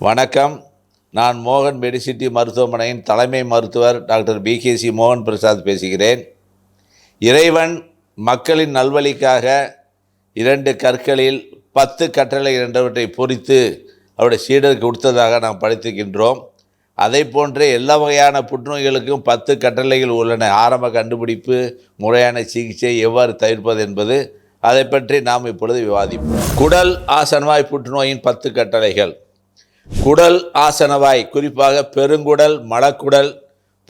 வணக்கம். நான் மோகன் மெடிசிட்டி மருத்துவமனையின் தலைமை மருத்துவர் டாக்டர் பிகேசி மோகன் பிரசாத் பேசுகிறேன். இறைவன் மக்களின் நல்வழிக்காக இரண்டு கற்களில் பத்து கட்டளை என்றவற்றை பொறித்து அவருடைய சீடருக்கு கொடுத்ததாக நாம் படித்திருக்கின்றோம். அதை போன்றே எல்லா வகையான புற்றுநோய்களுக்கும் பத்து கட்டளைகள் உள்ளன. ஆரம்ப கண்டுபிடிப்பு முறையான சிகிச்சை எவ்வாறு தவிர்ப்பது என்பது அதை பற்றி நாம் இப்பொழுது விவாதிப்போம். குடல் ஆசன்வாய் புற்றுநோயின் பத்து கட்டளைகள் குடல் ஆசனவாய் குறிப்பாக பெருங்குடல் மலக்குடல்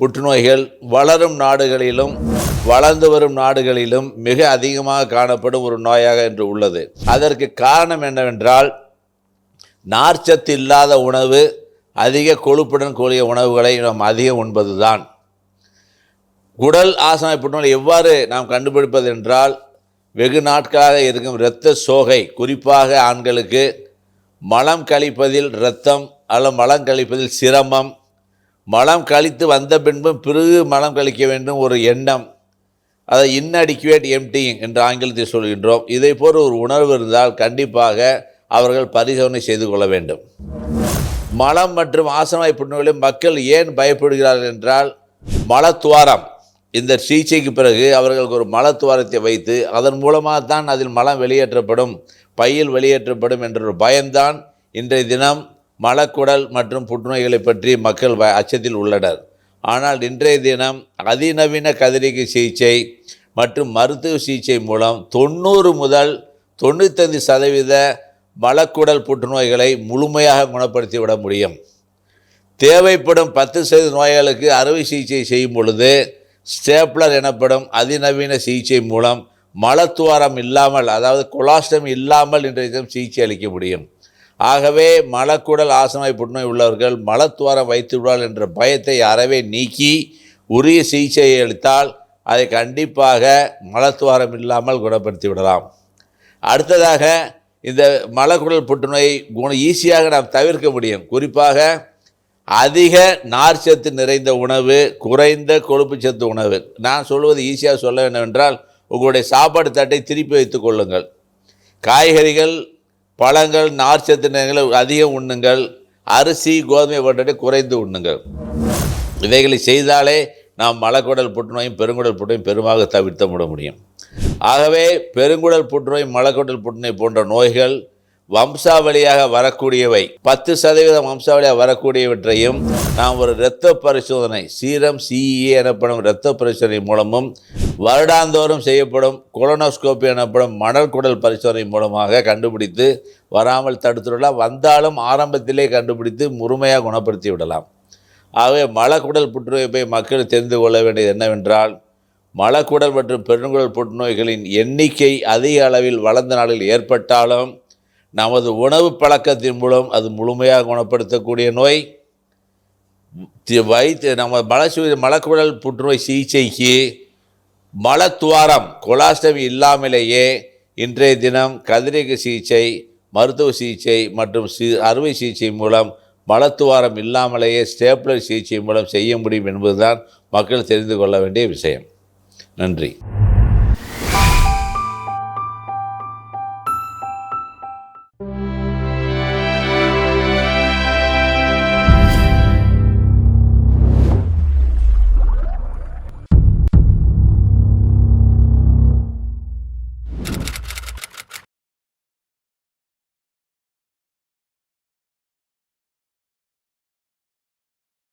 புற்றுநோய்கள் வளரும் நாடுகளிலும் வளர்ந்து வரும் நாடுகளிலும் மிக அதிகமாக காணப்படும் ஒரு நோயாக இன்று உள்ளது. அதற்கு காரணம் என்னவென்றால் நார்ச்சத்து இல்லாத உணவு அதிக கொழுப்புடன் கூடிய உணவுகளை நாம் அதிகம் உண்பதுதான். குடல் ஆசன புற்றுநோய் எவ்வாறு நாம் கண்டுபிடிப்பது என்றால் வெகு நாட்களாக இருக்கும் இரத்த சோகை குறிப்பாக ஆண்களுக்கு மலம் கழிப்பதில் இரத்தம் அல்லது மலம் கழிப்பதில் சிரமம். மலம் கழித்து வந்த பின்பும் பிறகு மலம் கழிக்க வேண்டும் ஒரு எண்ணம். அதை இன்னடிக்குவேட் எம்டிங் என்று ஆங்கிலத்தில் சொல்கின்றோம். இதை போல் ஒரு உணர்வு இருந்தால் கண்டிப்பாக அவர்கள் பரிசோதனை செய்து கொள்ள வேண்டும். மலம் மற்றும் ஆசனவாய் புற்றுநோய்களில் மக்கள் ஏன் பயப்படுகிறார்கள் என்றால் மலத்துவாரம் இந்த சிகிச்சைக்கு பிறகு அவர்களுக்கு ஒரு மலத்துவாரத்தை வைத்து அதன் மூலமாக தான் அதில் மலம் வெளியேற்றப்படும் பையில் வெளியேற்றப்படும் என்ற ஒரு பயம்தான் இன்றைய தினம் மலக்குடல் மற்றும் புற்றுநோய்களை பற்றி மக்கள் அச்சத்தில் உள்ளனர். ஆனால் இன்றைய தினம் அதிநவீன கதிரிகை சிகிச்சை மற்றும் மருத்துவ சிகிச்சை மூலம் தொண்ணூறு முதல் தொண்ணூத்தஞ்சு சதவீத மலக்குடல் புற்றுநோய்களை முழுமையாக குணப்படுத்தி விட முடியும். தேவைப்படும் பத்து சதவீத நோய்களுக்கு அறுவை சிகிச்சை செய்யும் பொழுது ஸ்டேப்லர் எனப்படும் அதிநவீன சிகிச்சை மூலம் மலத்துவாரம் இல்லாமல் அதாவது கொலாஸ்டம் இல்லாமல் இன்றைய தினம் சிகிச்சை அளிக்க முடியும். ஆகவே மலக்குடல் ஆசனவாய் புற்றுநோய் உள்ளவர்கள் மலத்துவாரம் வைத்து விடுவார்கள் என்ற பயத்தை அறவே நீக்கி உரிய சிகிச்சையை அளித்தால் அதை கண்டிப்பாக மலத்துவாரம் இல்லாமல் குணப்படுத்தி விடலாம். அடுத்ததாக இந்த மலக்குடல் புற்றுநோய் குண ஈஸியாக நாம் தவிர்க்க முடியும். குறிப்பாக அதிக நார் சத்து நிறைந்த உணவு குறைந்த கொழுப்பு சத்து உணவு. நான் சொல்வது ஈஸியாக சொல்ல வேண்டுமென்றால் உங்களுடைய சாப்பாடு தட்டை திருப்பி வைத்துக் கொள்ளுங்கள். காய்கறிகள் பழங்கள் நார் சத்து நிறைகளை அதிகம் உண்ணுங்கள். அரிசி கோதுமை போன்றவை குறைந்து உண்ணுங்கள். இவைகளை செய்தாலே நாம் மலக்குடல் புற்றுநோயும் பெருங்குடல் புற்றுநோயும் பெருமாக தவிர்த்து விட முடியும். ஆகவே பெருங்குடல் புற்றுநோய் மலக்குடல் புற்றுநோய் போன்ற நோய்கள் வம்சாவளியாக வரக்கூடியவை பத்து சதவீதம் வம்சாவளியாக வரக்கூடியவற்றையும் நாம் ஒரு இரத்த பரிசோதனை சீரம் சிஇஏ எனப்படும் இரத்த பரிசோதனை மூலமும் வருடாந்தோறும் செய்யப்படும் கொலனோஸ்கோப்பி எனப்படும் மணல் குடல் பரிசோதனை மூலமாக கண்டுபிடித்து வராமல் தடுத்துவிடலாம் வந்தாலும் ஆரம்பத்திலே கண்டுபிடித்து முழுமையாக குணப்படுத்தி விடலாம். ஆகவே மலக்குடல் புற்றுநோயை மக்கள் தெரிந்து கொள்ள வேண்டியது என்னவென்றால் மலக்குடல் மற்றும் பெருங்குடல் புற்றுநோய்களின் எண்ணிக்கை அதிக அளவில் வளர்ந்த நாளில் ஏற்பட்டாலும் நமது உணவு பழக்கத்தின் மூலம் அது முழுமையாக குணப்படுத்தக்கூடிய நோய் தி- நம்ம மலசு மலக்குழல் புற்றுநோய் சிகிச்சைக்கு மலத்துவாரம் கொலாஸ்டமி இல்லாமலேயே இன்றைய தினம் கதிரியக்க சிகிச்சை மருத்துவ சிகிச்சை மற்றும் சி அறுவை சிகிச்சை மூலம் மலத்துவாரம் இல்லாமலேயே ஸ்டேப்லர் சிகிச்சை மூலம் செய்ய முடியும் என்பதுதான் மக்கள் தெரிந்து கொள்ள வேண்டிய விஷயம். நன்றி.